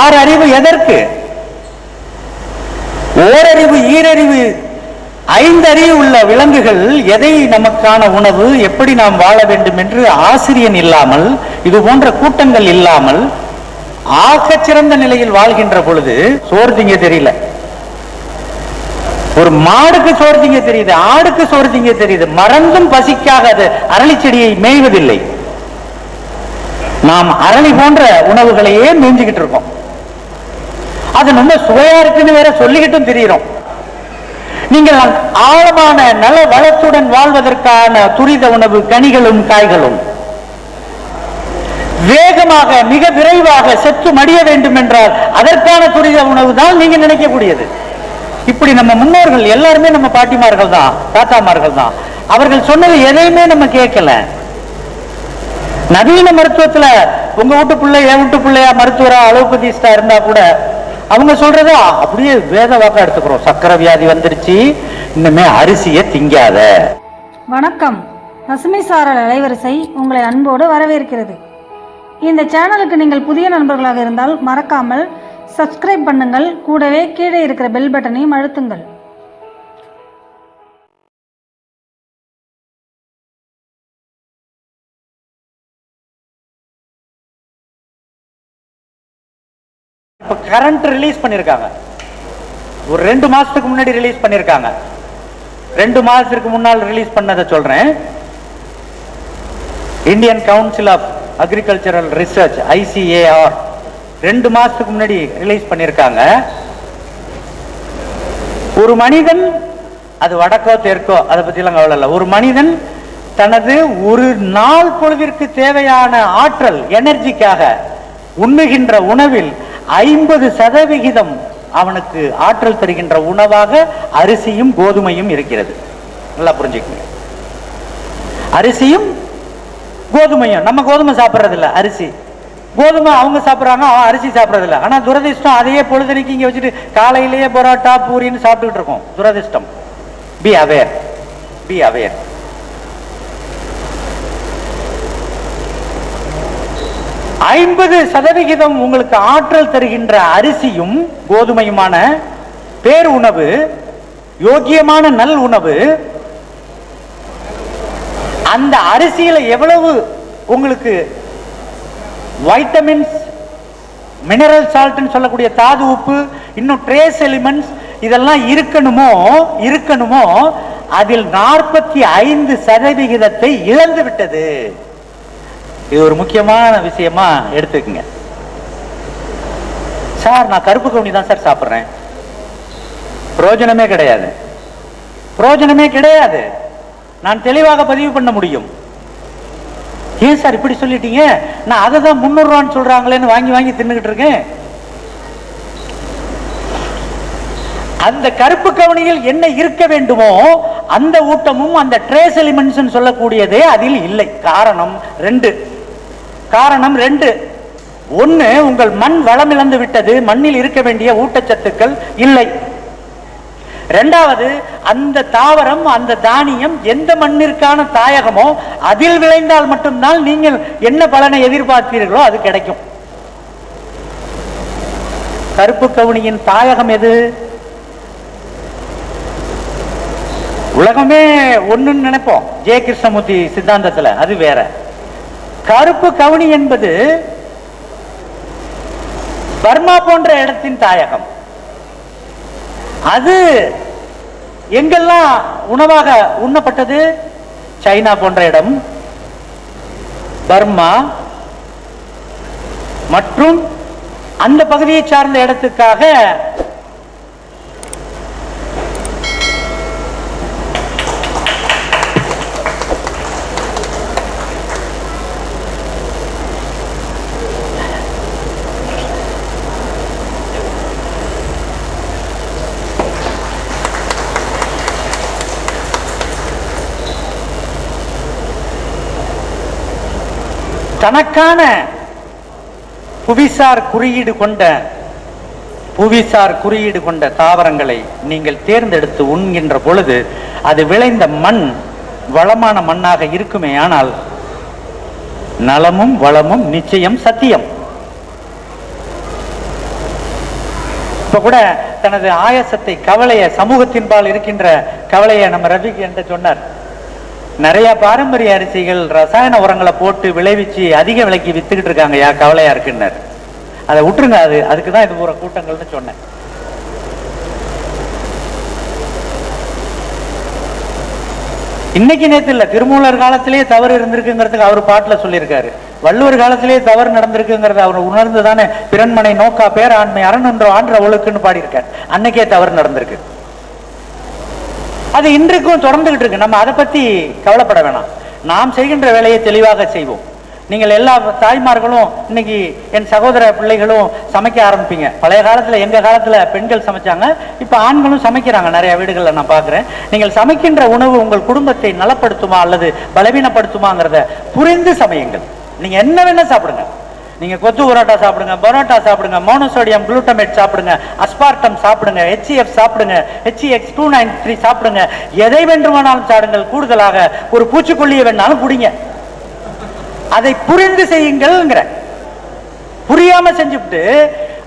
ஆறு அறிவு எதற்கு? ஓரறிவு ஈரறிவு ஐந்தறிவு உள்ள விலங்குகள் எதை நமக்கான உணவு எப்படி நாம் வாழ வேண்டும் என்று ஆசிரியன் இல்லாமல் இது போன்ற கூட்டங்கள் இல்லாமல் ஆகச்சிறந்த நிலையில் வாழ்கின்ற பொழுது சோறு திங்க தெரியல. ஒரு மாடுக்கு சோறு திங்க தெரியுது ஆடுக்கு சோறு திங்க தெரியுது மறந்தும் பசிக்காக அது அரளிச்செடியை மேய்வதில்லை. நாம் அரளி போன்ற உணவுகளையே மேய்ஞ்சுக்கிட்டு இருக்கோம். அது ரொம்ப சுவையா இருக்குன்னு வேற சொல்லிக்கிட்டும் தெரியிறோம். நீங்கள் ஆழமான நல வளத்துடன் வாழ்வதற்கான துரித உணவு கனிகளும் காய்களும். வேகமாக மிக விரைவாக செத்து மடிய வேண்டும் என்றால் அதற்கான துரித உணவு தான் நீங்க நினைக்கக்கூடியது. இப்படி நம்ம முன்னோர்கள் எல்லாருமே நம்ம பாட்டிமார்கள் தான் தாத்தாமார்கள் தான் அவர்கள் சொன்னது எதையுமே நம்ம கேட்கல. நவீன மருத்துவத்துல உங்க வீட்டு பிள்ளை என் வீட்டு பிள்ளையா மருத்துவரா அலோபதிஸ்டா இருந்தா கூட அவங்க சொல்றதா அப்படியே வேத வாக்கா எடுத்துக்கிறோம். சக்கரை வியாதி வந்துருச்சு இன்னுமே அரிசியை திங்காத. வணக்கம். பசுமை சாரல் அலைவரிசை உங்களை அன்போடு வரவேற்கிறது. இந்த சேனலுக்கு நீங்கள் புதிய நண்பர்களாக இருந்தால் மறக்காமல் சப்ஸ்கிரைப் பண்ணுங்கள். கூடவே கீழே இருக்கிற பெல் பட்டனையும் அழுத்துங்கள். கரண்ட் ரிலீஸ் பண்ணிருக்காங்க. ஒரு ரெண்டு மாசத்துக்கு முன்னாடி ரிலீஸ் பண்ணிருக்காங்க. ரெண்டு மாசத்துக்கு முன்னால் ரிலீஸ் பண்ணதை சொல்றேன். Indian council of agricultural research ICAR ரெண்டு மாசத்துக்கு முன்னாடி ரிலீஸ் பண்ணிருக்காங்க. ஒரு மனிதன் அது வடக்கோ தெற்கோ அதை பத்திலாம் கவலை இல்லை. ஒரு மனிதன் தனது ஒரு நாள் பொழுதிற்கு தேவையான ஆற்றல் எனர்ஜிக்காக உண்ணுகின்ற உணவில் ஐம்பது சதவிகிதம் அவனுக்கு ஆற்றல் தருகின்ற உணவாக அரிசியும் கோதுமையும் இருக்கிறது. நல்லா புரிஞ்சுக்கங்க. அரிசியும் கோதுமையும். நம்ம கோதுமை சாப்பிட்றது இல்லை அரிசி. கோதுமை அவங்க சாப்பிட்றாங்க அவன் அரிசி சாப்பிட்றது ஆனால் ஆனா துரதிர்ஷ்டம் அதையே பொழுதுனைக்கு இங்கே வச்சுட்டு காலையிலேயே பரோட்டா பூரின்னு சாப்பிட்டுக்கிட்டு இருக்கோம். துரதிர்ஷ்டம். பி அவேர் பி அவேர் ஐம்பது சதவிகிதம் உங்களுக்கு ஆற்றல் தருகின்ற அரிசியும் கோதுமையுமான பேர் உணவு யோக்கியமான நல் உணவு. அந்த அரிசியில எவ்வளவு உங்களுக்கு வைட்டமின்ஸ் மினரல் சால்ட்னு சொல்லக்கூடிய தாது உப்பு இன்னும் ட்ரேஸ் எலிமெண்ட்ஸ் இதெல்லாம் இருக்கணுமோ இருக்கணுமோ அதில் நாற்பத்தி ஐந்து சதவிகிதத்தை இழந்து விட்டது இது ஒரு முக்கியமான விஷயமா எடுத்துக்கங்க. சார் நான் கருப்பு கவுனி தான் சார் சாப்பிட்றேன். பிரயோஜனமே கிடையாது. பிரயோஜனமே கிடையாது. நான் தெளிவாக பதிவு பண்ண முடியும். ஏன் சார் இப்படி சொல்லிட்டீங்க? நான் அதை தான் முந்நூறுவான்னு சொல்றாங்களேன்னு வாங்கி வாங்கி தின்னுகிட்டு இருக்கேன். அந்த கருப்பு கவனியில் என்ன இருக்க வேண்டுமோ அந்த ஊட்டமும் அந்த ட்ரேஸ் எலிமெண்ட்ஸ் சொல்லக்கூடியதே அதில் இல்லை. காரணம் ரெண்டு. காரணம் ரெண்டு. ஒன்று உங்கள் மண் வளம் இழந்து விட்டது மண்ணில் இருக்க வேண்டிய ஊட்டச்சத்துக்கள் இல்லை. ரெண்டாவது அந்த தாவரம் அந்த தானியம் எந்த மண்ணிற்கான தாயகமோ அதில் விளைந்தால் மட்டும்தான் நீங்கள் என்ன பலனை எதிர்பார்த்தீர்களோ அது கிடைக்கும். கருப்பு கவுனியின் தாயகம் எது? உலகமே ஒண்ணுன்னு நினைப்போம். ஜெய கிருஷ்ணமூர்த்தி சித்தாந்தத்துல அது வேற. கருப்பு கவுனி என்பது பர்மா போன்ற இடத்தின் தாயகம். அது எங்கெல்லாம் உணவாக உண்ணப்பட்டது? சைனா போன்ற இடம் பர்மா மற்றும் அந்த பகுதியை சார்ந்த இடத்துக்காக தனக்கான புவிசார் குறியீடு கொண்ட புவிசார் குறியீடு கொண்ட தாவரங்களை நீங்கள் தேர்ந்தெடுத்து உண்கின்ற பொழுது அது விளைந்த மண் வளமான மண்ணாக இருக்குமே ஆனால் நலமும் வளமும் நிச்சயம் சத்தியம். இப்ப கூட தனது ஆயசத்தை கவலைய சமூகத்தின்பால் இருக்கின்ற கவலையை நம்ம ரவி என்று சொன்னார். நிறைய பாரம்பரிய அரிசிகள் ரசாயன உரங்களை போட்டு விளைவிச்சு அதிக விலைக்கு வித்துக்கிட்டு இருக்காங்க யா கவலையா இருக்குன்னாரு. அதை விட்டுருங்க அது அதுக்கு தான் இது போற கூட்டங்கள்னு சொன்னேன். இன்னைக்கு நேத்து இல்ல திருமூலர் காலத்திலேயே தவறு இருந்திருக்குங்கிறதுக்கு அவர் பாட்டுல சொல்லியிருக்காரு. வள்ளுவர் காலத்திலேயே தவறு நடந்திருக்குங்கிறத அவர் உணர்ந்து தானே பிறன்மனை நோக்கா பேராண்மை அரணொன்றோ ஆன்ற ஒழுக்குன்னு பாடியிருக்கார். அன்னைக்கே தவறு நடந்திருக்கு. அது இன்றைக்கும் தொடர்ந்துகிட்டு இருக்கு. நம்ம அதை பத்தி கவலைப்பட வேணாம். நாம் செய்கின்ற வேலையை தெளிவாக செய்வோம். நீங்கள் எல்லா தாய்மார்களும் இன்னைக்கு என் சகோதர பிள்ளைகளும் சமைக்க ஆரம்பிப்பீங்க. பழைய காலத்தில் எங்கள் காலத்தில் பெண்கள் சமைச்சாங்க. இப்போ ஆண்களும் சமைக்கிறாங்க. நிறைய வீடுகளில் நான் பார்க்குறேன். நீங்கள் சமைக்கின்ற உணவு உங்கள் குடும்பத்தை நலப்படுத்துமா அல்லது பலவீனப்படுத்துமாங்கிறத புரிந்து சமையுங்கள். நீங்கள் என்ன வேணால் சாப்பிடுங்க. நீங்க கொத்து பரோட்டா சாப்பிடுங்க பரோட்டா சாப்பிடுங்க மோனோசோடியம் குளூட்டமேட் சாப்பிடுங்க அஸ்பார்டம் சாப்பிடுங்க ஹெச்இஎஃப் சாப்பிடுங்க ஹெச்இஎக்ஸ் டூ நைன் த்ரீ சாப்பிடுங்க. எதை வேண்டுமானாலும் சாடுங்கள் கூடுதலாக ஒரு பூச்சிக்கொல்லியை வேணாலும் குடிங்க. அதை புரிந்து செய்யுங்கள்ங்கிற. புரியாம செஞ்சுட்டு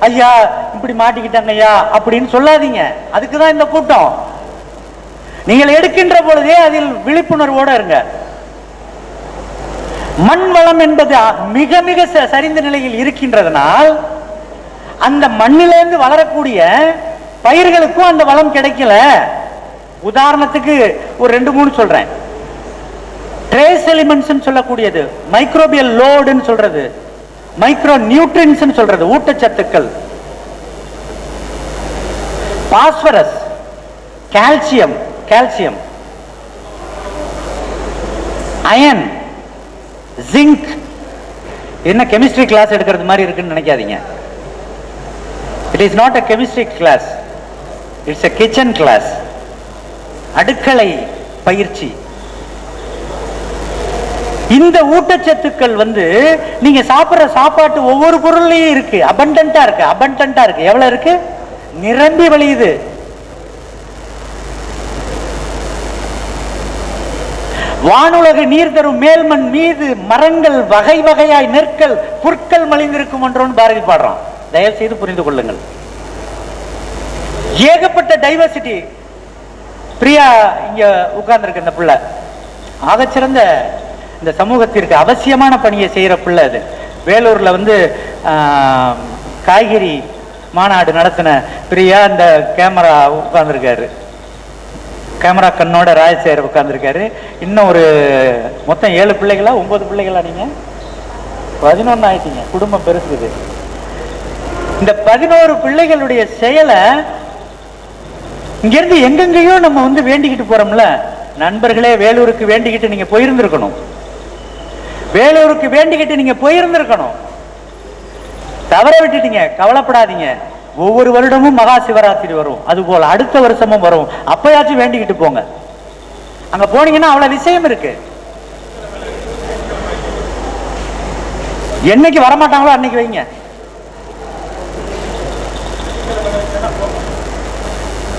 ஐயா இப்படி மாட்டிக்கிட்டாங்க ஐயா அப்படின்னு சொல்லாதீங்க. அதுக்கு தான் இந்த கூட்டம். நீங்கள் எடுக்கின்ற பொழுதே அதில் விழிப்புணர்வோட இருங்க. மண் வளம் என்பது மிக மிக ச- சரிந்த நிலையில் இருக்கின்றதனால் அந்த மண்ணிலேருந்து வளரக்கூடிய பயிர்களுக்கும் அந்த வளம் கிடைக்கல. உதாரணத்துக்கு ஒரு ரெண்டு மூணு சொல்றேன். ட்ரேஸ் எலிமெண்ட்ஸ் சொல்லக்கூடியது மைக்ரோபியல் லோடுன்னு சொல்றது மைக்ரோ நியூட்ரின்ஸ் சொல்றது ஊட்டச்சத்துக்கள். Phosphorus calcium calcium iron zinc என்ன கெமிஸ்ட்ரி கிளாஸ் எடுக்கிறது மாதிரி இருக்குன்னு நினைக்காதீங்க. It is not a chemistry class it's a kitchen class அடுக்களை பயிற்சி. இந்த ஊட்டச்சத்துக்கள் வந்து நீங்க சாப்பிடுற சாப்பாட்டு ஒவ்வொரு பொருள்லயும் இருக்கு. அபண்டன்டா இருக்கு. அபண்டன்டா இருக்கு. எவ்வளவு இருக்கு? நிரம்பி வழியுது. வானுலக நீர் தரும் மேல்மண் மீது மரங்கள் வகை வகையாய் நெற்கள் புற்கள் மலிந்திருக்கும் என்றோன்னு பாரதி பாடுறான். தயவு செய்து புரிந்து கொள்ளுங்கள். ஏகப்பட்ட டைவர்சிட்டி பிரியா இங்க உட்கார்ந்துருக்கு இந்த பிள்ளை. ஆகச்சிறந்த இந்த சமூகத்திற்கு அவசியமான பணியை செய்யற பிள்ளை அது. வேலூர்ல வந்து காய்கறி மாநாடு நடத்தின பிரியா இந்த கேமரா உட்கார்ந்துருக்காரு. கேமரா கண்ணோட ராஜசேகர் உட்காந்துருக்காரு இன்னும் ஒரு மொத்தம் ஏழு பிள்ளைகளா ஒன்பது பிள்ளைகளா நீங்க? பதினொன்னு ஆயிட்டீங்க. குடும்பம் பெருசுது. இந்த பதினோரு பிள்ளைகளுடைய செயலை இங்கிருந்து எங்கெங்கேயோ நம்ம வந்து வேண்டிக்கிட்டு போறோம்ல. நண்பர்களே வேலூருக்கு வேண்டிக்கிட்டு நீங்க போயிருந்திருக்கணும். வேலூருக்கு வேண்டிக்கிட்டு நீங்க போயிருந்திருக்கணும். தவற விட்டுட்டீங்க கவலைப்படாதீங்க. ஒவ்வொரு வருடமும் மகா சிவராத்திரி வரும். அது போல அடுத்த வருஷமும் வரும். அப்பயாச்சும் வேண்டிக்கிட்டு போங்க. அங்க போனீங்கன்னா அவ்வளவு விஷயம் இருக்கு. என்னைக்கு வரமாட்டாங்களோ அன்னைக்கு வைங்க.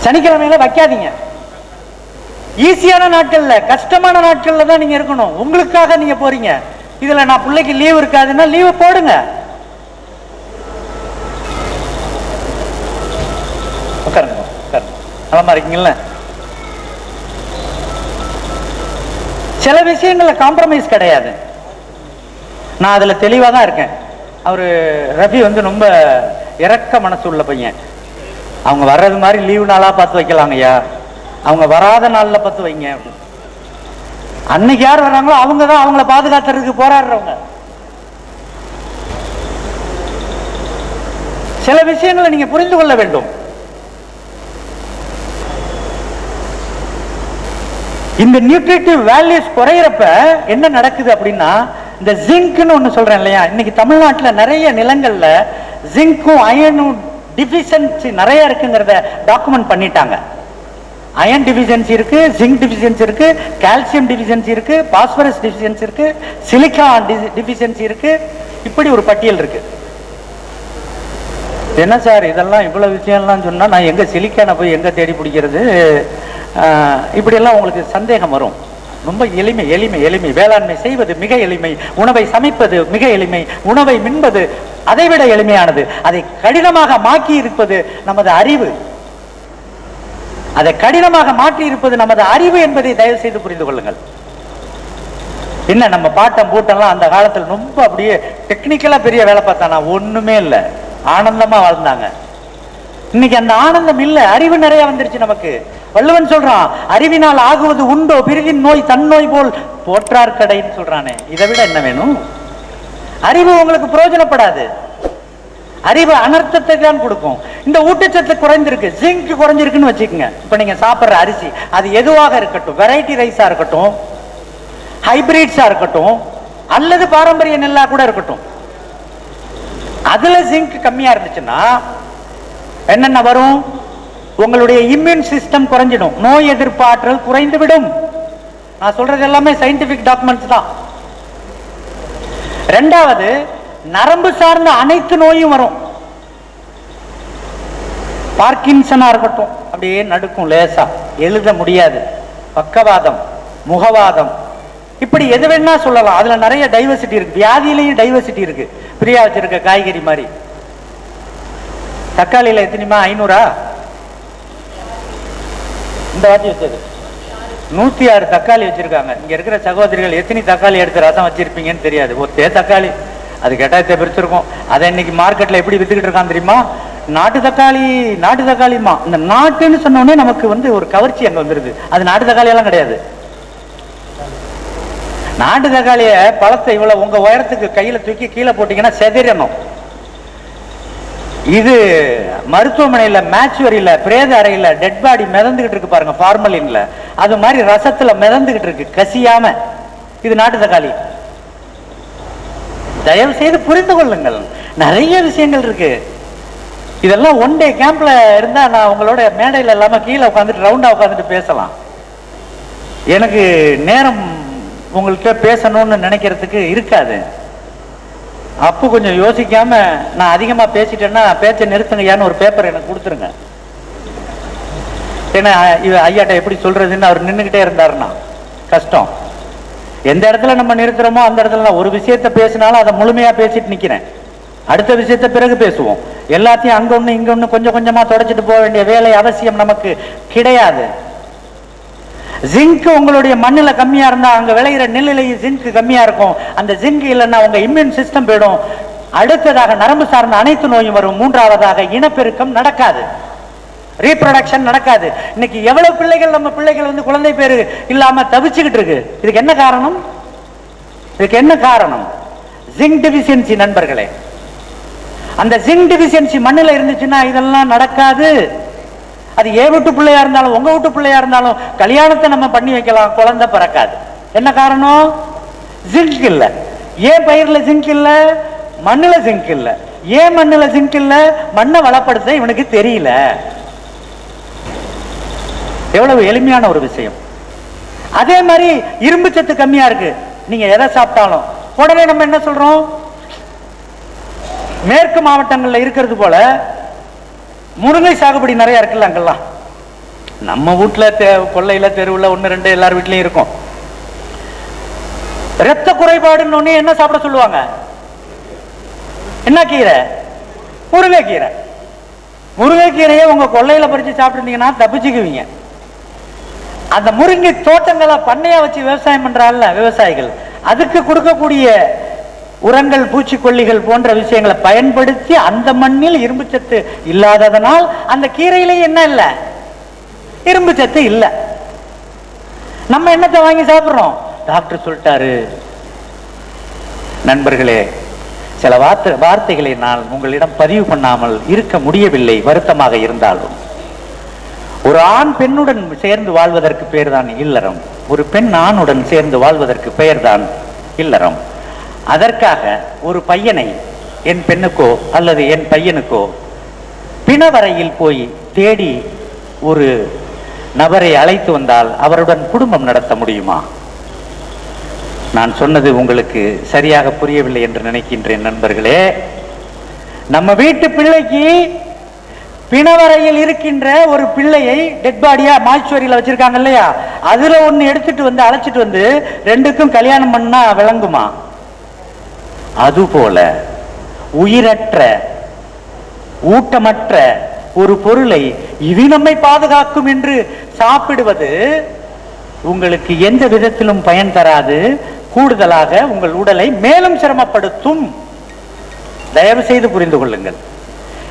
சனிக்கிழமையில வைக்காதீங்க. ஈஸியான நாட்கள்ல கஷ்டமான நாட்கள்ல தான் நீங்க இருக்கணும். உங்களுக்காக நீங்க போறீங்க. இதுல நான் பிள்ளைக்கு லீவ் இருக்காதுன்னா லீவு போடுங்க. உட்காருங்க உட்காருங்க. நலமா இருக்கீங்கல்ல? சில விஷயங்களில் காம்ப்ரமைஸ் கிடையாது. நான் அதில் தெளிவாக தான் இருக்கேன். அவர் ரவி வந்து ரொம்ப இறக்க மனசு உள்ள பையன். அவங்க வர்றது மாதிரி லீவு நாளாக பார்த்து வைக்கலாங்க ஐயா. அவங்க வராத நாளில் பார்த்து வைங்க. அன்னைக்கு யார் வர்றாங்களோ அவங்க தான் அவங்கள பாதுகாத்துறதுக்கு போராடுறவங்க. சில விஷயங்களை நீங்கள் புரிந்து கொள்ள வேண்டும். இந்த நியூட்ரிட்டிவ் வேல்யூஸ் குறையிறப்ப என்ன நடக்குது அப்படின்னா இந்த ஜிங்க்னு ஒன்று சொல்கிறேன் இல்லையா? இன்னைக்கு தமிழ்நாட்டில் நிறைய நிலங்களில் ஜிங்க்கும் அயனும் டிஃபிஷியன்சி நிறைய இருக்குங்கிறத டாக்குமெண்ட் பண்ணிட்டாங்க. அயன் டிஃபிஷியன்சி இருக்கு ஜிங்க் டிஃபிஷியன்சி இருக்கு கால்சியம் டிஃபிஷியன்சி இருக்கு பாஸ்பரஸ் டிஃபிஷியன்சி இருக்கு சிலிக்கா டிஃபிஷியன்சி இருக்கு. இப்படி ஒரு பட்டியல் இருக்கு. என்ன சார் இதெல்லாம் இவ்வளவு விஷயம்லாம் சொன்னா நான் எங்க சிலிக்கான போய் எங்க தேடி பிடிக்கிறது? இப்படியெல்லாம் உங்களுக்கு சந்தேகம் வரும். ரொம்ப எளிமை எளிமை எளிமை. வேளாண்மை செய்வது மிக எளிமை. உணவை சமைப்பது மிக எளிமை. உணவை மின்பது அதைவிட எளிமையானது. அதை கடினமாக மாக்கி இருப்பது நமது அறிவு. அதை கடினமாக மாற்றி இருப்பது நமது அறிவு என்பதை தயவு செய்து புரிந்து கொள்ளுங்கள். என்ன நம்ம பாட்டம் பூட்டம்லாம் அந்த காலத்தில் ரொம்ப அப்படியே டெக்னிக்கலாக பெரிய வேலை பார்த்தானா? ஒன்றுமே இல்லை. ஆனந்தமாக வாழ்ந்தாங்க. இன்னைக்கு அந்த ஆனந்தம் இல்ல அறிவு நிறைய வந்துருச்சு நமக்கு. வள்ளுவன் சொல்றான் அறிவினால் ஆகுவது உண்டோ? பிரிதின் நோய் தன்னோய் போல் போற்றார் கடைன்னு சொல்றானே. இதை விட என்ன வேணும்? அறிவு உங்களுக்கு பிரயோஜனப்படாது. அறிவு அனர்த்தத்தை தான் கொடுக்கும். இந்த ஊட்டச்சத்து குறைஞ்சிருக்கு ஜிங்க் குறைஞ்சிருக்குன்னு வச்சுக்கோங்க. இப்ப நீங்க சாப்பிடுற அரிசி அது எதுவாக இருக்கட்டும்? வெரைட்டி ரைஸா இருக்கட்டும் ஹைபிரிட்ஸா இருக்கட்டும் அல்லது பாரம்பரிய நெல்லா கூட இருக்கட்டும். அதுல ஜிங்க் கம்மியா இருந்துச்சுன்னா என்னென்ன வரும்? உங்களுடைய இம்யூன் சிஸ்டம் குறைஞ்சிடும். நோய் எதிர்ப்பாற்றல் குறைந்து விடும் நான் சொல்றது எல்லாமே சயின்டிபிக் டாக்குமெண்ட்ஸ் தான். ரெண்டாவது நரம்பு சார்ந்த அனைத்து நோயும் வரும். பார்க்கின்சனா இருக்கட்டும் அப்படியே நடுக்கும் லேசா. எழுத முடியாது. பக்கவாதம் முகவாதம். இப்படி எது வேணா சொல்லலாம். அதுல நிறைய டைவர்சிட்டி இருக்கு. வியாதியிலையும் டைவர்சிட்டி இருக்கு. பிரியா வச்சிருக்க காய்கறி மாதிரி. தக்காளியில் எத்தனைமா ஐநூறா? இந்த வாட்டி வச்சது. நூத்தி ஆறு தக்காளி வச்சிருக்காங்க. இங்க இருக்கிற சகோதரிகள் எத்தனை தக்காளி எடுத்து ரசம் வச்சிருப்பீங்கன்னு தெரியாது. ஒத்தே தக்காளி. அது கெட்டாயத்தை பிரிச்சிருக்கும். அதை இன்னைக்கு மார்க்கெட்ல எப்படி வித்துக்கிட்டு இருக்கான் தெரியுமா? நாட்டு தக்காளி நாட்டு தக்காளிமா இந்த நாட்டுன்னு சொன்னோடனே நமக்கு வந்து ஒரு கவர்ச்சி அங்க வந்துருது. அது நாட்டு தக்காளியெல்லாம் கிடையாது. நாட்டு தக்காளிய பழத்தை இவ்வளவு உங்க உயரத்துக்கு கையில தூக்கி கீழே போட்டீங்கன்னா செதறணும் இது மருத்துவமனையில மேச்சுவரியில பிரேத அறையில டெட் பாடி மிதந்துகிட்டு இருக்கு பாருங்க ஃபார்மலின்ல அது மாதிரி ரசத்துல மிதந்துகிட்டு இருக்கு கசியாம. இது நாட்டு தக்காளி. தயவு செய்து புரிந்து கொள்ளுங்கள். நிறைய விஷயங்கள் இருக்கு. இதெல்லாம் ஒன் டே கேம்ப்ல இருந்தா நான் உங்களோட மேடையில இல்லாம கீழே உட்காந்துட்டு ரவுண்டா உட்காந்துட்டு பேசலாம். எனக்கு நேரம் உங்கள்கிட்ட பேசணும்னு நினைக்கிறதுக்கு இருக்காது. அப்போ கொஞ்சம் யோசிக்காம நான் அதிகமாக பேசிட்டேன்னா பேச்சை நிறுத்துங்கய்யான்னு ஒரு பேப்பர் எனக்கு கொடுத்துருங்க. ஏன்னா இவ ஐயாட்ட எப்படி சொல்றதுன்னு அவர் நின்றுகிட்டே இருந்தாருன்னா கஷ்டம். எந்த இடத்துல நம்ம நிறுத்துறோமோ அந்த இடத்துல நான் ஒரு விஷயத்த பேசினாலும் அதை முழுமையாக பேசிட்டு நிற்கிறேன் அடுத்த விஷயத்த பிறகு பேசுவோம். எல்லாத்தையும் அங்கொன்று இங்கொன்று கொஞ்சம் கொஞ்சமாக தொடச்சிட்டு போக வேண்டிய வேலை அவசியம் நமக்கு கிடையாது. ஜிங்க் உங்களுடைய மண்ணில் கம்மியாக இருந்தால் அங்கே விளையிற நெல்லிலையும் ஜிங்க் கம்மியாக இருக்கும். அந்த ஜிங்க் இல்லைன்னா உங்கள் இம்யூன் சிஸ்டம் போயிடும். அடுத்ததாக நரம்பு சார்ந்த அனைத்து நோயும் வரும். மூன்றாவதாக இனப்பெருக்கம் நடக்காது. ரீப்ரொடக்ஷன் நடக்காது. இன்னைக்கு எவ்வளவு பிள்ளைகள் நம்ம பிள்ளைகள் வந்து குழந்தை பேரு இல்லாம தவிச்சுக்கிட்டு இருக்கு. இதுக்கு என்ன காரணம்? இதுக்கு என்ன காரணம்? ஜிங்க் டெபிசியன்சி நண்பர்களே. அந்த ஜிங்க் டெபிசியன்சி மண்ணில் இருந்துச்சுன்னா இதெல்லாம் நடக்காது. அது ஏ வீட்டு பிள்ளையா இருந்தாலும் உங்க வீட்டு பிள்ளையா இருந்தாலும் கல்யாணத்தை நம்ம பண்ணி வைக்கலாம். குழந்தை பிறக்காது. என்ன காரணம்? ஜிங்க் இல்ல. ஏன் பயிரில் ஜிங்க் இல்ல மண்ணுல ஜிங்க் இல்ல. ஏன் மண்ணுல ஜிங்க் இல்ல மண்ணை வளப்படுத்த இவனுக்கு தெரியல. எவ்வளவு எளிமையான ஒரு விஷயம். அதே மாதிரி இரும்பு சத்து கம்மியா இருக்கு. நீங்க எதை சாப்பிட்டாலும். உடனே நம்ம என்ன சொல்றோம்? மேற்கு மாவட்டங்கள்ல இருக்கிறது போல முருங்கை சாகுபடி நிறைய இருக்குல்ல அங்கெல்லாம்? நம்ம வீட்டுல தே- கொல்லையில தெருவுல ஒண்ணு ரெண்டு எல்லார் வீட்லயும் இருக்கும். ரத்த குறைபாடுன்னு என்ன சாப்பிட சொல்லுவாங்க? என்ன கீரை? முருங்கைக்கீரை. முருங்கைக்கீரையை உங்க கொல்லையில பறிச்சு சாப்பிட்டுருந்தீங்கன்னா தப்பிச்சுக்குவீங்க. அந்த முருங்கை தோட்டங்களை பண்ணையா வச்சு விவசாயம் பண்றாங்கல்ல விவசாயிகள். அதுக்கு கொடுக்கக்கூடிய உரங்கள் பூச்சிக்கொல்லிகள் போன்ற விஷயங்களை பயன்படுத்தி அந்த மண்ணில் இரும்பு சத்து இல்லாததனால் அந்த கீரையிலே என்ன இல்லை? இரும்பு சத்து இல்லை. நம்ம என்னத்தை வாங்கி சாப்பிட்றோம்? டாக்டர் சொல்லிட்டாரு. நண்பர்களே சில வார்த்தை வார்த்தைகளை நான் உங்களிடம் பதிவு பண்ணாமல் இருக்க முடியவில்லை வருத்தமாக இருந்தாலும். ஒரு ஆண் பெண்ணுடன் சேர்ந்து வாழ்வதற்கு பெயர்தான் இல்லறம். ஒரு பெண் ஆணுடன் சேர்ந்து வாழ்வதற்கு பெயர்தான் இல்லறம். அதற்காக ஒரு பையனை என் பெண்ணுக்கோ அல்லது என் பையனுக்கோ பிணவரையில் போய் தேடி ஒரு நபரை அழைத்து வந்தால் அவருடன் குடும்பம் நடத்த முடியுமா? நான் சொன்னது உங்களுக்கு சரியாக புரியவில்லை என்று நினைக்கின்றேன் நண்பர்களே. நம்ம வீட்டு பிள்ளைக்கு பிணவரையில் இருக்கின்ற ஒரு பிள்ளையை டெட் பாடியா மாய்ச்சுவரியில வச்சிருக்காங்க இல்லையா? அதுல ஒன்று எடுத்துட்டு வந்து அழைச்சிட்டு வந்து ரெண்டுக்கும் கல்யாணம் பண்ணா விளங்குமா? அதுபோல உயிரற்ற ஊட்டமற்ற ஒரு பொருளை இது நம்மை பாதுகாக்கும் என்று சாப்பிடுவது உங்களுக்கு எந்த விதத்திலும் பயன் தராது. கூடுதலாக உங்கள் உடலை மேலும் சிரமப்படுத்தும். தயவு செய்து புரிந்து கொள்ளுங்கள்.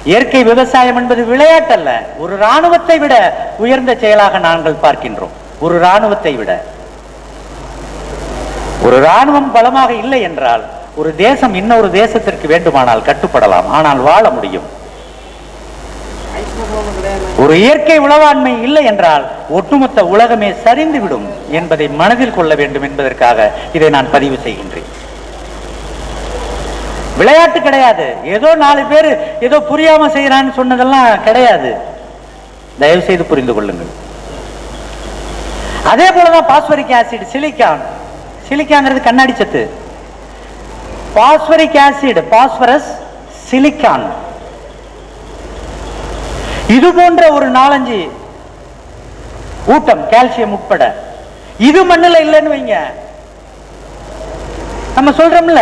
இயற்கை விவசாயம் என்பது விளையாட்டல்ல. ஒரு ராணுவத்தை விட உயர்ந்த செயலாக நாங்கள் பார்க்கின்றோம். ஒரு ராணுவத்தை விட. ஒரு ராணுவம் பலமாக இல்லை என்றால் ஒரு தேசம் இன்னொரு தேசத்திற்கு வேண்டுமானால் கட்டுப்படலாம் ஆனால் வாழ முடியும். ஒரு இயற்கை உளவாண்மை இல்லை என்றால் ஒட்டுமொத்த உலகமே சரிந்துவிடும் என்பதை மனதில் கொள்ள வேண்டும் என்பதற்காக இதை நான் பதிவு செய்கின்றேன். விளையாட்டு கிடையாது. ஏதோ நாலு பேர் ஏதோ புரியாம செய்யறான்னு சொன்னதெல்லாம் கிடையாது. தயவு செய்து புரிந்து கொள்ளுங்கள். அதே போலதான் பாஸ்பரிக் ஆசிட் சிலிக்கான். சிலிக்காங்கிறது கண்ணாடி சத்து. Phosphoric acid phosphorus silicon. இது போன்ற ஒரு நாலஞ்சு ஊட்டம் கால்சியம் உட்பட. இது மண்ணில் இல்லைன்னு வைங்க. நம்ம சொல்றோம்ல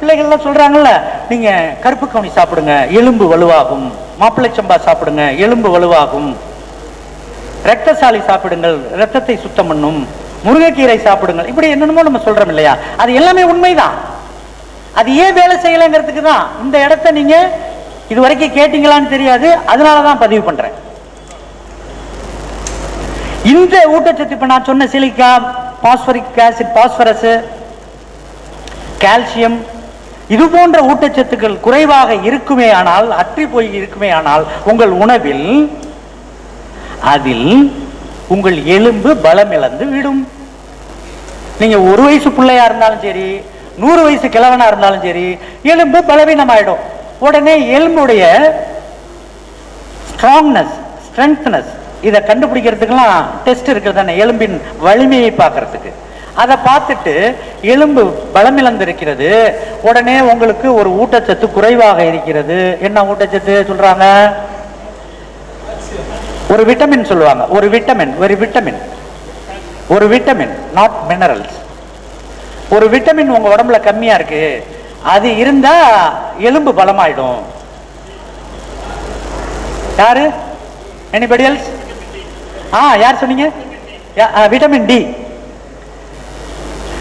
பிள்ளைகள்லாம் சொல்றாங்கல்ல நீங்க கருப்பு கவுனி சாப்பிடுங்க எலும்பு வலுவாகும். மாப்பிள்ளை சம்பா சாப்பிடுங்க எலும்பு வலுவாகும். ரத்தசாலி சாப்பிடுங்கள் ரத்தத்தை சுத்தம் பண்ணும். முருங்கைக்கீரை சாப்பிடுங்கள். இப்படி என்னென்னமோ நம்ம சொல்றோம் இல்லையா? அது எல்லாமே உண்மைதான். அது ஏன் வேலை செய்யலைங்கிறதுக்கு தான் இந்த இடத்த நீங்க இது வரைக்கும் கேட்டீங்களான்னு தெரியாது. அதனால தான் பதிவு பண்றேன். இந்த ஊட்டச்சத்து இப்ப நான் சொன்ன silica phosphoric acid phosphorus calcium இது போன்ற ஊட்டச்சத்துக்கள் குறைவாக இருக்குமே ஆனால் அற்றி போய் இருக்குமே ஆனால் உங்கள் உணவில் அதில் உங்கள் எலும்பு பலம் இழந்து விடும். நீங்க ஒரு வயசு பிள்ளையா இருந்தாலும் சரி நூறு வயசு கிழவனா இருந்தாலும் சரி எலும்பு பலவீனமாயிடும். உடனே எலும்புடைய ஸ்ட்ராங்னஸ் ஸ்ட்ரென்த்னஸ் இதை கண்டுபிடிக்கிறதுக்கெல்லாம் டெஸ்ட் இருக்குது தானே எலும்பின் வலிமையை பார்க்கறதுக்கு. அதை பார்த்துட்டு எலும்பு பலமிழந்திருக்கிறது. உடனே உங்களுக்கு ஒரு ஊட்டச்சத்து குறைவாக இருக்கிறது. என்ன ஊட்டச்சத்து சொல்றாங்க? ஒரு விட்டமின் சொல்லுவாங்க. ஒரு விட்டமின் ஒரு விட்டமின் ஒரு விட்டமின் நாட் மினரல்ஸ் ஒரு விட்டமின் உங்க உடம்புல கம்மியா இருக்கு. அது இருந்தா எலும்பு பலமாயிடும். யாரு? எனிபடி எல்ஸ் ஆ யார் சொன்னீங்க? யா- ஆ, விட்டமின் டி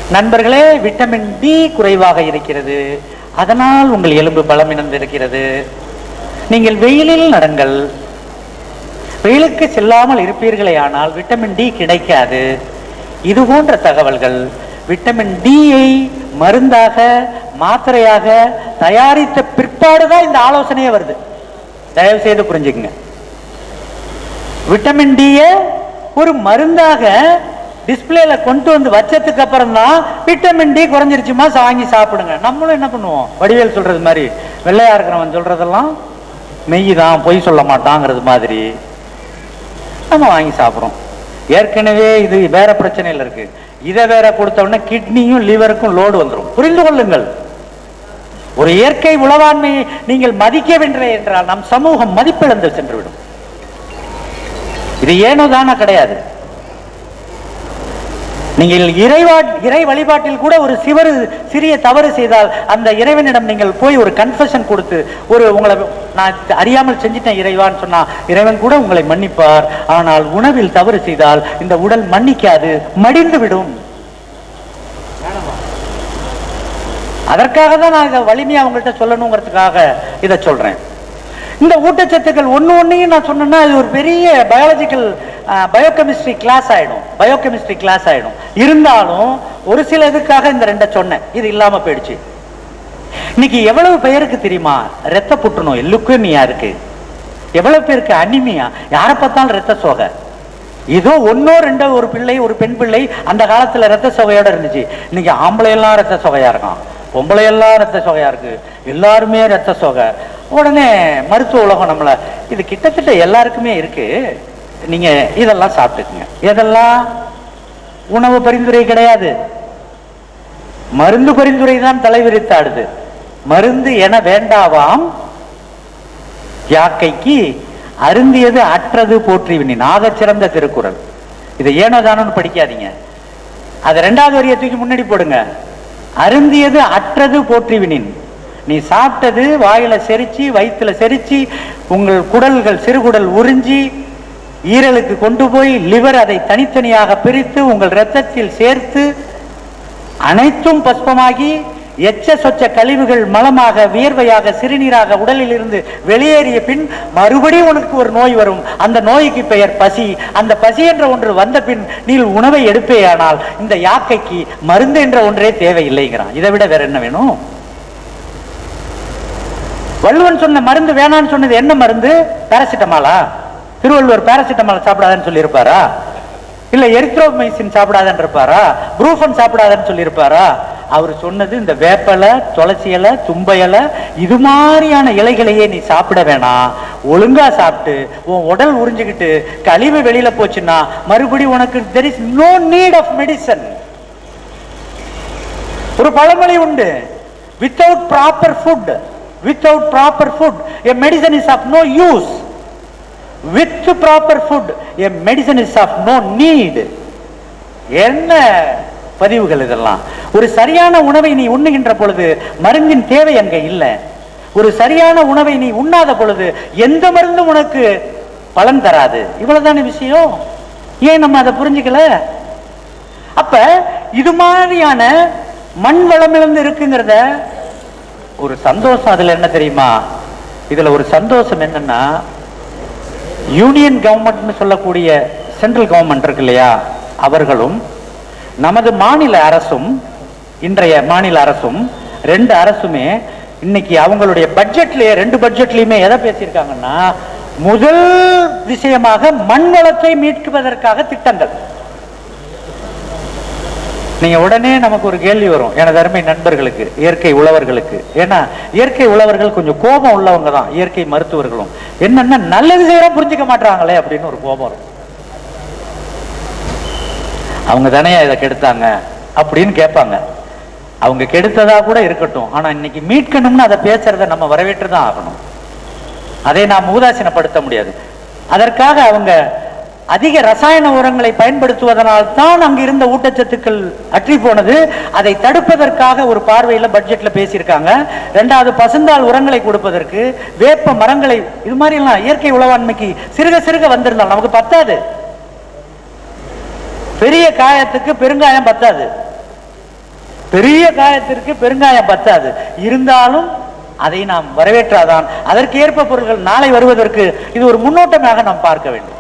நண்பர்களே விட்டமின் டி குறைவாக இருக்கிறது. அதனால் உங்கள் எலும்பு பலம் இருக்கிறது. நீங்கள் வெயிலில் நடங்கள். வெயிலுக்கு செல்லாமல் இருப்பீர்களே ஆனால் விட்டமின் டி கிடைக்காது. இது போன்ற தகவல்கள் விட்டமின் டியை மருந்தாக மாத்திரையாக தயாரித்த பிற்பாடுதான் இந்த ஆலோசனையே வருது. தயவு செய்து புரிஞ்சுக்குங்க. விட்டமின் டியை ஒரு மருந்தாக டிஸ்பிளேல கொண்டு வந்து வச்சதுக்கு அப்புறம் தான் விட்டமின் டி குறைஞ்சிருச்சுமா? வாங்கி சாப்பிடுங்க. நம்மளும் என்ன பண்ணுவோம்? வடிவேல் சொல்றது மாதிரி வெள்ளையா இருக்கிறவன் சொல்றதெல்லாம் மெய் தான் பொய் சொல்ல மாட்டாங்கிறது மாதிரி. நம்ம வாங்கி சாப்பிட்றோம். ஏற்கனவே இது வேற பிரச்சனையில் இருக்குது இதை வேற கொடுத்த உடனே கிட்னியும் லிவருக்கும் லோடு வந்துடும் புரிந்து கொள்ளுங்கள். ஒரு இயற்கை உளவாண்மையை நீங்கள் மதிக்கவில்லை என்றால் நம் சமூகம் மதிப்பிழந்து சென்றுவிடும். இது ஏனோ தானா கிடையாது. நீங்கள் இறைவா இறை வழிபாட்டில் கூட ஒரு சிவரு சிறிய தவறு செய்தால் அந்த இறைவனிடம் நீங்கள் போய் ஒரு கன்ஃபெஷன் கொடுத்து ஒரு உங்களை நான் அறியாமல் செஞ்சிட்டேன் இறைவான்னு சொன்னால் இறைவன் கூட உங்களை மன்னிப்பார். ஆனால் உணவில் தவறு செய்தால் இந்த உடல் மன்னிக்காது மடிந்து விடும். அதற்காக தான் நான் இதை வலிமையாக அவங்கள்ட்ட சொல்லணுங்கிறதுக்காக இதை சொல்றேன். இந்த ஊட்டச்சத்துக்கள் ஒன்று ஒன்றையும் நான் சொன்னேன்னா அது ஒரு பெரிய பயாலஜிக்கல் பயோகெமிஸ்ட்ரி கிளாஸ் ஆயிடும். பயோகெமிஸ்ட்ரி கிளாஸ் ஆயிடும். இருந்தாலும் ஒரு சில இதுக்காக இந்த ரெண்டை சொன்னேன். இது இல்லாமல் போயிடுச்சு. இன்னைக்கு எவ்வளவு பேருக்கு தெரியுமா? ரத்த புற்றுநோய் லுக்கேமியா இருக்கு. எவ்வளவு பேருக்கு அனிமியா யாரை பார்த்தாலும் ரத்த சோகை. ஏதோ ஒன்னோ ரெண்டோ ஒரு பிள்ளை ஒரு பெண் பிள்ளை அந்த காலத்துல ரத்த சோகையோட இருந்துச்சு. இன்னைக்கு ஆம்பளை எல்லாம் ரத்த சோகையா இருக்கான். பொம்பளை எல்லாம் ரத்த சோகையா இருக்கு. எல்லாருமே ரத்த சோகை. உடனே மருத்துவ உலகம் நம்மள இது கிட்டத்தட்ட எல்லாருக்குமே இருக்கு. நீங்க இதெல்லாம் சாப்பிட்டுக்குங்க. எதெல்லாம்? உணவு பரிந்துரை கிடையாது. மருந்து பரிந்துரை தான் தலைவிரித்தாடுது மருந்து என வேண்டாவாம். யாக்கைக்கு அருந்தியது அற்றது போற்றிவினின் ஆகச் சிறந்த திருக்குறள். இதை ஏனோ தானோன்னு படிக்காதீங்க. அது ரெண்டாவது வரியை தூக்கி முன்னாடி போடுங்க. அருந்தியது அற்றது போற்றிவினின் நீ சாப்பிட்டது வாயில செரிச்சு வயிற்றுல செரிச்சு உங்கள் குடல்கள் சிறுகுடல் உறிஞ்சி ஈரலுக்கு கொண்டு போய் லிவர் அதை தனித்தனியாக பிரித்து உங்கள் இரத்தத்தில் சேர்த்து அனைத்தும் பஸ்பமாகி எச்ச சொச்ச கழிவுகள் மலமாக வியர்வையாக சிறுநீராக உடலில் இருந்து வெளியேறிய பின் மறுபடியும் உனக்கு ஒரு நோய் வரும். அந்த நோய்க்கு பெயர் பசி. அந்த பசி என்ற ஒன்று வந்த பின் நீ உணவை எடுப்பேயானால் இந்த யாக்கைக்கு மருந்து என்ற ஒன்றே தேவையில்லைங்கிறான். இதை விட வேற என்ன வேணும்? வள்ளுவன் சொன்ன மருந்து வேணான்னு சொன்னது என்ன மருந்து? பாராசிட்டமாலா? திருவள்ளுவர் பாராசிட்டமால் சாப்பிடாதன்னு சொல்லியிருப்பாரா? இல்ல எரித்ரோமைசின் சாப்பிடாதன்னு இருப்பாரா? ப்ரூஃபன் சாப்பிடாதன்னு சொல்லியிருப்பாரா? அவர் சொன்னது இந்த வேப்பலை துளசி இலை தும்ப இலை இது மாதிரியான இலைகளையே நீ சாப்பிட வேணாம் ஒழுங்கா சாப்பிட்டு உன் உடல் உறிஞ்சுக்கிட்டு கழிவு வெளியில போச்சுன்னா மறுபடியும் உனக்கு there is no need of medicine ஒரு பழமொழி உண்டு. Without proper food without proper food a medicine is of no use with proper food a medicine is of no need. என்ன பதிவுகள் இதெல்லாம்? ஒரு சரியான உணவை நீ உண்ணுகின்ற பொழுது மருந்தின் தேவை அங்க இல்லை. ஒரு சரியான உணவை நீ உண்ணாத பொழுது எந்த மருந்தும் உனக்கு பலன் தராது? இவ்வளவுதான விஷயம்? ஏன் நம்ம அதை புரிஞ்சுக்கல? அப்ப இது மாதிரியான மண் வளமிழந்து இருக்குங்கிறத ஒரு சந்தோஷம் அதுல என்ன தெரியுமா? இதுல ஒரு சந்தோஷம் என்னன்னா யூனியன் கவர்மெண்ட்னு சொல்லக்கூடிய சென்ட்ரல் கவர்மெண்ட் இருக்கு இல்லையா? அவர்களும் நமது மாநில அரசும் இன்றைய மாநில அரசும் ரெண்டு அரசுமே இன்னைக்கு அவங்களுடைய பட்ஜெட்லயே ரெண்டு பட்ஜெட்லயுமே எதை பேசியிருக்காங்கன்னா முதல் விஷயமாக மண் வளத்தை மீட்குவதற்காக திட்டங்கள். நீங்க உடனே நமக்கு ஒரு கேள்வி வரும். எனது அருமை நண்பர்களுக்கு இயற்கை உழவர்களுக்கு. ஏன்னா இயற்கை உழவர்கள் கொஞ்சம் கோபம் உள்ளவங்க தான் இயற்கை மருத்துவர்களும். என்னன்னா நல்லது செய்யறோம் புரிஞ்சுக்க மாட்டாங்களே அப்படின்னு ஒரு கோபம் வரும். அவங்க தானே இதை கெடுத்தாங்க அப்படின்னு கேட்பாங்க. அவங்க கெடுத்ததா கூட இருக்கட்டும். ஆனா இன்னைக்கு மீட்கணும்னு அதை பேசுறத நம்ம வரவேற்று தான் ஆகணும். அதை நாம் ஊதாசீனப்படுத்த முடியாது. அதற்காக அவங்க அதிக ரசாயன உரங்களை பயன்படுத்துவதனால் தான் அங்கு இருந்த ஊட்டச்சத்துக்கள் அற்றி போனது. அதை தடுப்பதற்காக ஒரு பார்வையில் பட்ஜெட்டில் பேசியிருக்காங்க. ரெண்டாவது பசுந்தால் உரங்களை கொடுப்பதற்கு வேப்ப மரங்களை இது மாதிரி எல்லாம் இயற்கை உளவாண்மைக்கு சிறுக சிறுக வந்திருந்தால் நமக்கு பத்தாது. பெரிய காயத்துக்கு பெருங்காயம் பத்தாது. பெரிய காயத்திற்கு பெருங்காயம் பத்தாது. இருந்தாலும் அதை நாம் வரவேற்றாதான். அதற்கு ஏற்ப பொருட்கள் நாளை வருவதற்கு இது ஒரு முன்னோட்டமாக நாம் பார்க்க வேண்டும்.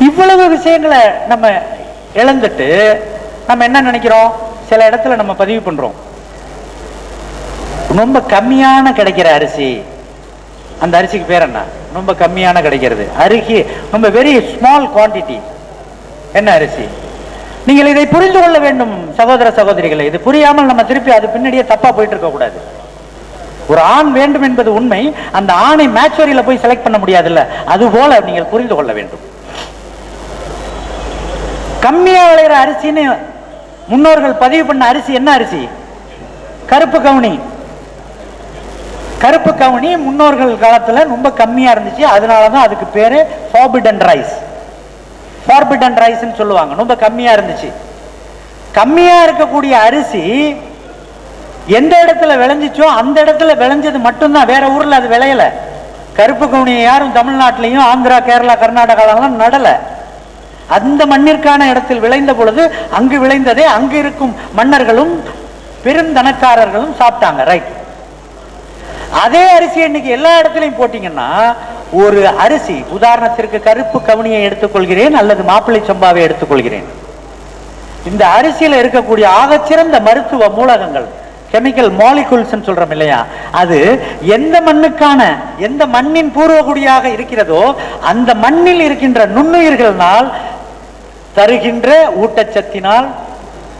இவ்வளவு விஷயங்களை நம்ம இழந்துட்டு நம்ம என்ன நினைக்கிறோம்? சில இடத்துல நம்ம பதிவு பண்றோம். ரொம்ப கம்மியான கிடைக்கிற அரிசி. அந்த அரிசிக்கு பேர் என்ன? ரொம்ப கம்மியான கிடைக்கிறது. அரிசி ரொம்ப வெரி ஸ்மால் குவான்டிட்டி என்ன அரிசி? நீங்கள் இதை புரிந்து கொள்ள வேண்டும் சகோதர சகோதரிகளை. இது புரியாமல் நம்ம திருப்பி அது பின்னாடியே தப்பா போயிட்டு இருக்க கூடாது. ஒரு ஆண் வேண்டும் என்பது உண்மை. அந்த ஆணை மேட்ச் போய் செலக்ட் பண்ண முடியாதுல்ல. அது போல நீங்கள் புரிந்து கொள்ள வேண்டும். கம்மியாக விளையிற அரிசின்னு முன்னோர்கள் பதிவு பண்ண அரிசி என்ன அரிசி? கருப்பு கவுனி. கருப்பு கவுனி முன்னோர்கள் காலத்தில் ரொம்ப கம்மியாக இருந்துச்சு. அதனால தான் அதுக்கு பேர் ஃபார்பிடன் ரைஸ் ஃபார்பிடன் ரைஸ்ன்னு சொல்லுவாங்க. ரொம்ப கம்மியாக இருந்துச்சு. கம்மியாக இருக்கக்கூடிய அரிசி எந்த இடத்துல விளைஞ்சிச்சோ அந்த இடத்துல விளைஞ்சது மட்டும்தான். வேற ஊரில் அது விளையலை. கருப்பு கவுனியை யாரும் தமிழ்நாட்டிலையும் ஆந்திரா கேரளா கர்நாடகாலாம் நடலை. அந்த மண்ணிற்கான இடத்தில் விளைந்த பொழுது அங்கு விளைந்ததே அங்கு இருக்கும் மன்னர்களும் பெருந்தனக்காரர்களும் சாப்பிட்டாங்க ரைட் அதே அரிசி இன்னைக்கு எல்லா இடத்துலையும் போட்டீங்கன்னா ஒரு அரிசி உதாரணத்திற்கு கருப்பு கவனியை எடுத்துக்கொள்கிறேன் அல்லது மாப்பிள்ளை சம்பாவை எடுத்துக்கொள்கிறேன். இந்த அரிசியில இருக்கக்கூடிய ஆகச்சிறந்த மருத்துவ மூலகங்கள் கெமிக்கல் மாலிகுல்ஸ் சொல்றோம் இல்லையா அது எந்த மண்ணுக்கான எந்த மண்ணின் பூர்வகுடியாக இருக்கிறதோ அந்த மண்ணில் இருக்கின்ற நுண்ணுயிர்கள்னால் தருகின்ற ஊட்டச்சத்தினால்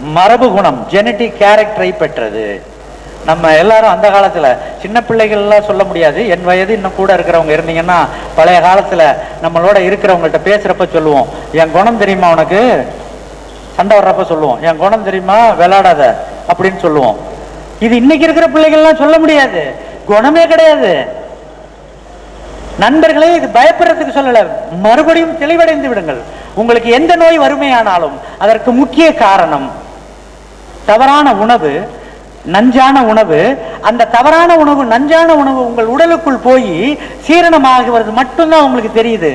மரபு குணம் ஜெனட்டிக் கேரக்டரை பெற்றது. நம்ம எல்லாரும் அந்த காலத்துல சின்ன பிள்ளைகள்லாம் சொல்ல முடியாது. என் வயது இன்னும் கூட இருக்கிறவங்க இருந்தீங்கன்னா பழைய காலத்துல நம்மளோட இருக்கிறவங்கள்ட்ட பேசுறப்ப சொல்லுவோம் என் குணம் தெரியுமா உனக்கு? சண்டை வர்றப்ப சொல்லுவோம் என் குணம் தெரியுமா? விளையாடாத. அப்படின்னு சொல்லுவோம். இது இன்னைக்கு இருக்கிற பிள்ளைகள்லாம் சொல்ல முடியாது. குணமே கிடையாது. நண்பர்களே இது பயப்படுறதுக்கு சொல்லல. மறுபடியும் தெளிவடைந்து விடுங்கள். உங்களுக்கு எந்த நோய் வறுமையானாலும் அதற்கு முக்கிய காரணம் தவறான உணவு நஞ்சான உணவு. அந்த தவறான உணவு நஞ்சான உணவு உங்கள் உடலுக்குள் போய் சீரணமாகுவது மட்டும்தான் உங்களுக்கு தெரியுது.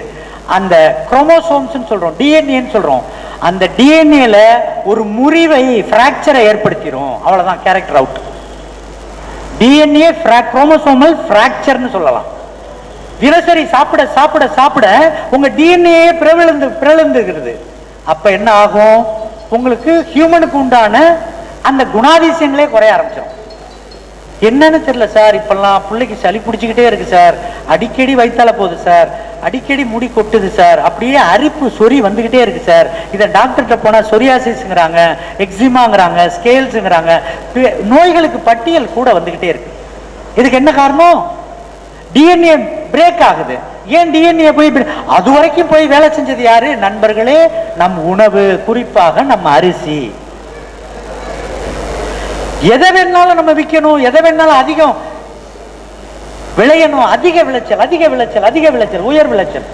அந்த குரோமோசோம்ஸ் சொல்றோம் டிஎன்ஏன்னு சொல்றோம். அந்த டிஎன்ஏல ஒரு முறிவை பிராக்சரை ஏற்படுத்திடும் அவ்வளவுதான் கேரக்டர் அவுட் டிஎன்ஏ குரோமோசோமல் பிராக்சர்னு சொல்லலாம். தினசரி சாப்பிட சாப்பிட சாப்பிட உங்க டிஎன்ஏ பிறவிழந்து பிறழுந்துகிறது அப்ப என்ன ஆகும்? உங்களுக்கு ஹியூமனுக்கு உண்டான அந்த குணாதிசயங்களே குறைய ஆரம்பிச்சிடும் என்னன்னு தெரியல சார் இப்பெல்லாம் பிள்ளைக்கு சளி பிடிச்சிக்கிட்டே இருக்கு சார். அடிக்கடி வைத்தால போகுது சார். அடிக்கடி முடி கொட்டுது சார். அப்படியே அரிப்பு சொறி வந்துகிட்டே இருக்கு சார். இதை டாக்டர்கிட்ட போனால் சொரியாசிஸ்ங்கிறாங்க எக்ஸிமாங்கிறாங்க ஸ்கேல்ஸுங்கிறாங்க நோய்களுக்கு பட்டியல் கூட வந்துகிட்டே இருக்கு. இதுக்கு என்ன காரணம்? டிஎன்ஏ பிரேக் ஆகுது. ஏன் டிஎன்ஏ போய் அது வரைக்கும் போய் வேலை செஞ்சது யாரு? நண்பர்களே நம் உணவு குறிப்பாக நம்ம அரிசி. எதை வேணாலும் நம்ம விற்கணும் எதை வேணாலும் அதிகம். விளையணும் அதிக விளைச்சல் அதிக விளைச்சல் அதிக விளைச்சல் உயர் விளைச்சல்.